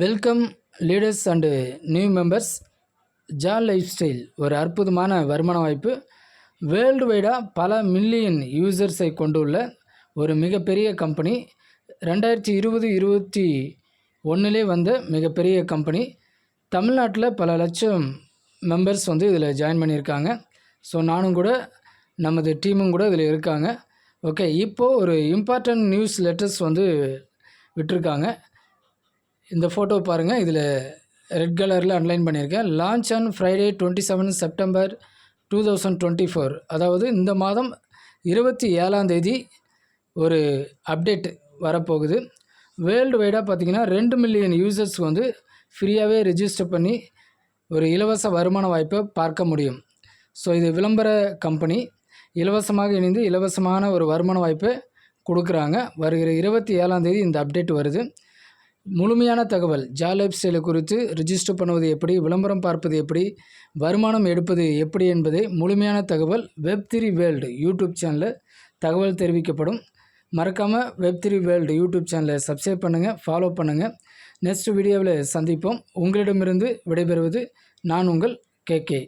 Welcome leaders and new members Jha lifestyle ஒரு அற்புதமான வருமான வாய்ப்பு. வேர்ல்டு வைடாக பல மில்லியன் யூசர்ஸை கொண்டுள்ள ஒரு மிகப்பெரிய கம்பெனி ரெண்டாயிரத்தி இருபது இருபத்தி ஒன்றுலே வந்த மிகப்பெரிய கம்பெனி தமிழ்நாட்டில் பல லட்சம் மெம்பர்ஸ் வந்து இதில் ஜாயின் பண்ணியிருக்காங்க. ஸோ நானும் கூட நமது டீமும் கூட இதில் இருக்காங்க. ஓகே இப்போது ஒரு இம்பார்ட்டண்ட் நியூஸ் லெட்டர்ஸ் வந்து விட்டுருக்காங்க. இந்த ஃபோட்டோ பாருங்கள் இதில் ரெட் கலரில் அன்லைன் பண்ணியிருக்கேன் launch on Friday twenty seven September two thousand twenty four அதாவது இந்த மாதம் இருபத்தி ஏழாம் தேதி ஒரு அப்டேட் வரப்போகுது. வேர்ல்டு வைடாக பார்த்தீங்கன்னா ரெண்டு மில்லியன் யூசர்ஸ் வந்து ஃப்ரீயாகவே ரிஜிஸ்டர் பண்ணி ஒரு இலவச வருமான வாய்ப்பை பார்க்க முடியும். ஸோ இது விளம்பர கம்பெனி இலவசமாக இணைந்து இலவசமான ஒரு வருமான வாய்ப்பை கொடுக்குறாங்க. வருகிற இருபத்தி ஏழாம் தேதி இந்த அப்டேட் வருது. முழுமையான தகவல். ஜாலைப் ஸ்டைலை குறித்து ரிஜிஸ்டர் பண்ணுவது எப்படி? விளம்பரம் பார்ப்பது எப்படி? வருமானம் எடுப்பது எப்படி என்பதை முழுமையான தகவல். வெப் த்ரீ வேர்ல்டு யூடியூப் சேனலில் தகவல் தெரிவிக்கப்படும். மறக்காமல் வெப் த்ரீ வேர்ல்டு யூடியூப் சேனலை சப்ஸ்கிரைப் பண்ணுங்கள் ஃபாலோ பண்ணுங்கள் நெக்ஸ்ட் வீடியோவில் சந்திப்போம். உங்களிடமிருந்து விடைபெறுவது நான் உங்கள் கே கே.